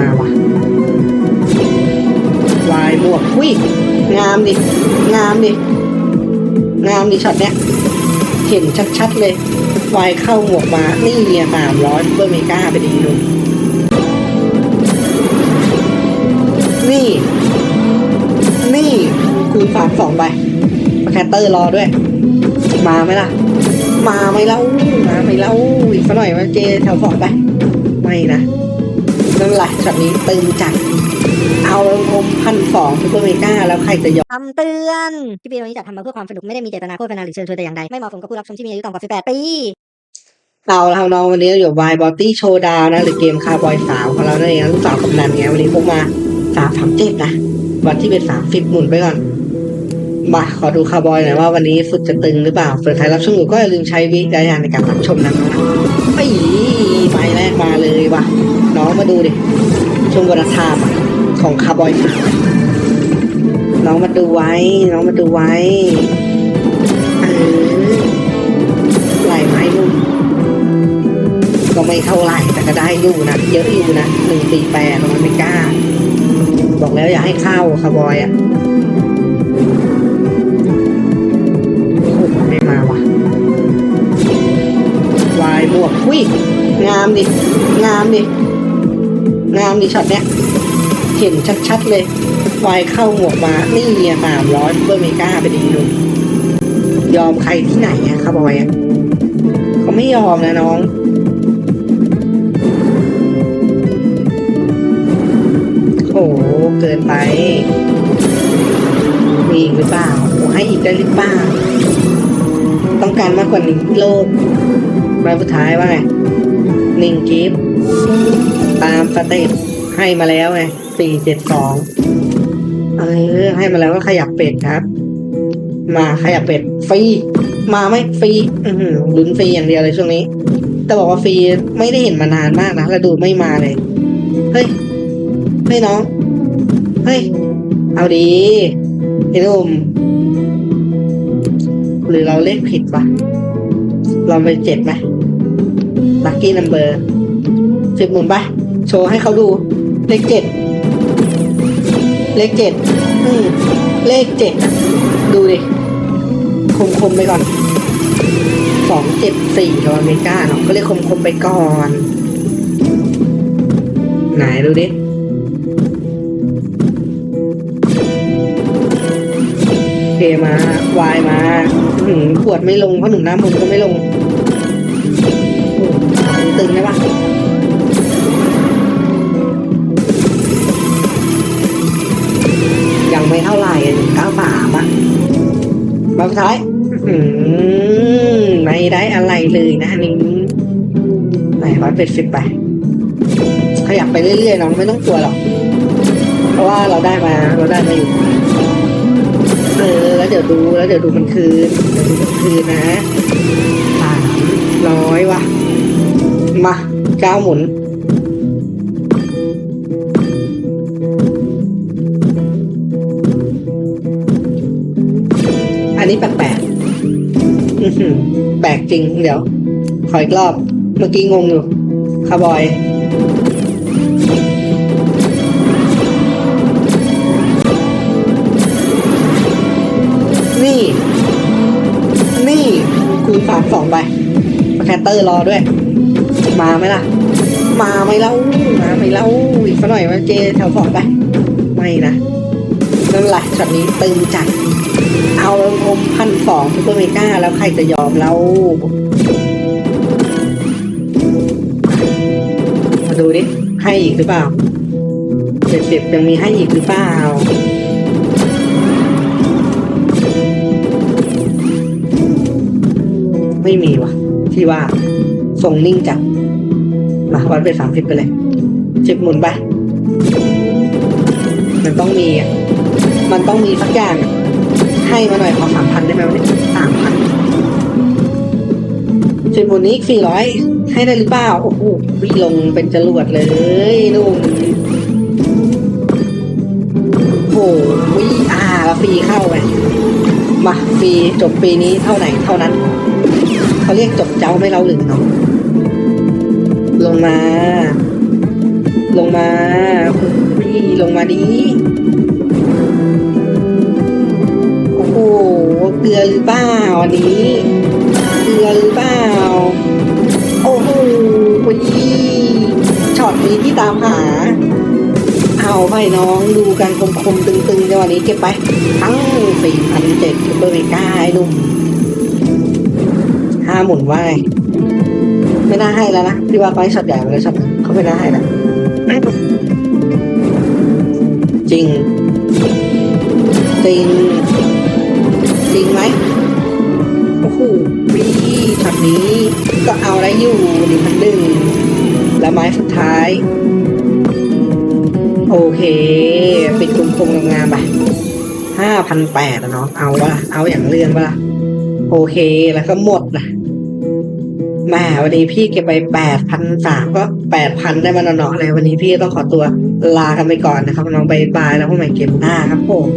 มาวะวายบวกอุ้ยงามดิ งามดิ งามดิช็อตเนี้ย เห็นชัดๆเลยวายเข้าหมวกมานี่เนี่ยสามร้อยเบอร์เมกาไปดีนุ่มนี่ นี่คูณสามสองไปแคตเตอร์รอด้วย มาไหมล่ะ มาไหมเล่ามาไหมเล่าอีกสักหน่อยมาเจแถวสองไป ไม่นะ นั่นแหละช็อตนี้ตึงจัดเอาลงผมพันสองซูเปอร์เมกาแล้วใครจะยอมคำเตือนคลิปวิดีโอนี้จัดทำมาเพื่อความสนุกไม่ได้มีเจตนาโฆษณาหรือเชิญชวนแต่อย่างใดไม่เหมาะสมกับผู้รับชมที่มีอายุต่ำกว่า 18 ปี เราเราน้องวันนี้อยู่บายบอตี้โชว์ดาวนะหรือเกมคาร์บอยสาวของเรานั่นเองนะลูกสาวกำนันไงวันนี้พกมาสามสามเจ็ดนะวันที่เป็นสามสิบหมุนไปก่อนมาขอดูคาร์บอยหน่อยว่าวันนี้สุดจะตึงหรือเปล่าเผื่อใครรับชมอยู่ก็อย่าลืมใช้วิจารณญาณในการรับชมนะไม่ไม้แร กมาเลยว่ะ น้องมาดูดิช่วงวันทามของคาร์บอยสาวน้องมาดูไว้ น้องมาดูไว้เออไหลไม้นุ่มก็ไม่เท่าไหร่แต่ก็ได้อยู่นะเยอะอยู่นะหนึ่งสี่แปดมันไม่กล้า บอกแล้วอย่าให้เข้าคาร์บอยอะามดิงามดิช็อตเนี้ย เห็นชัดๆเลยวายเข้าหมวกมานี่เนี่ยสามร้อยเบอร์เมกาไปดีนุ่มยอมใครที่ไหนอะคาร์บอยอะเขาไม่ยอมนะน้องโอ้โหเกินไป มีอีกหรือเปล่าให้อีกได้หรือเปล่า ต้องการมากกว่าหนึ่งโลกมาสุดท้ายว่าไง หนึ่งกิฟต์ตามสเต็ปให้มาแล้วไงสี่เจ็ดสองเออให้มาแล้วก็ขยับเป็ดครับ มาขยับเป็ดฟรีมาไหมฟรีอืลุ้นฟรีอย่างเดียวเลยช่วงนี้ แต่บอกว่าฟรีไม่ได้เห็นมานานมากนะแล้วดูไม่มาเลยเฮ้ยเฮ้ยน้องเฮ้ยเอาดีไอ้นุ่มหรือเราเลขผิดวะเราไปเจ็ดไหม ลัคกี้นัมเบอร์สิบหมุนไปโชว์ให้เขาดู เลขเจ็ด เลขเจ็ดอืมเลขเจ็ด ดูดิ คมๆไปก่อนสองเจ็ดสี่ดอลเมกาเนาะก็เรียกคมๆไปก่อน ไหนดูดิเคมาวายมาหือขวดไม่ลงเพราะหนึ่งน้ำมันก็ไม่ลง ตึงได้ปะยังไม่เท่าไหร่เก้าสามอะมาสุดท้ายอื้อหือไม่ได้อะไรเลยนะนนี้ไหนวัดเป็ดสิบไป ขยับไปเรื่อยๆน้องไม่ต้องกลัวหรอก เพราะว่าเราได้มาเราได้มาอยู่เออแล้วเดี๋ยวดูแล้วเดี๋ยวดูมันคืนเดี๋ยวดูมันคืนนะ มาเก้าหมุน อันนี้แปลกๆแปลกจริง เดี๋ยว ขออีกรอบ เมื่อกี้งงอยู่คาบอยนี่ นี่ คูณสามสองไปแคตเตอร์รอด้วย มาไหมล่ะ มาไหมเล่ามาไหมเล่าอีกสักหน่อยมาเจแถวสองไปไม่นะนั่นแหละช็อตนี้ตึงจัดเอาลงผมพันสองซูเปอร์เมกาแล้วใครจะยอมเรามาดูดิให้อีกหรือเปล่าเจ็ดสิบยังมีให้อีกหรือเปล่าไม่มีว่ะ ที่ว่าส่งนิ่งจัด วัดไปสามสิบไปเลยสิบหมุนไป มันต้องมีอะ มันต้องมีสักอย่าง ให้มาหน่อยขอสามพันได้ไหมวันนี้สามพันสิบหมุนนี้สี่ร้อยให้ได้หรือเปล่า โอ้โหวิ่งลงเป็นจรวดเลยนุ่มโอ้วิอ่าแล้วฟรีเข้าไปมาฟรีจบปีนี้เท่าไหร่เท่านั้น เขาเรียกจบเจ้าไม่เล่าหรือเนาะ ลงมาดิโอ้โหเกลือหรือเปล่าอันนี้เกลือหรือเปล่าโอ้โหพี่ช็อตนี้ที่ตามหาเอาไปน้องดูกันคมๆตึงๆในวันนี้เก็บไปทั้งสี่พันเจ็ดเปอร์เมกาไอ้หนุ่มห้าหมุนว่าไงไม่น่าให้แล้วนะพี่ว่าเขาให้ช็อตใหญ่ไปเลยช็อตเขาไม่น่าให้แล้ จริงจริงไหมโอ้โหพี่ช็อตนี้ก็เอาได้อยู่หนึ่งพันหนึ่งแล้วไม้สุดท้าย โอเคปิดกลมๆงามๆไปห้าพันแปดเนาะเอาวะเอาอย่างเรื่องปะล่ะโอเคแล้วก็หมดนะแหม่วันนี้พี่เก็บไปแปดพันสามก็แปดพันได้มาเนาๆเลยวันนี้พี่ต้องขอตัวลากันไปก่อนนะครับน้องบายบายแล้วพบกันใหม่เกมหน้าครับผม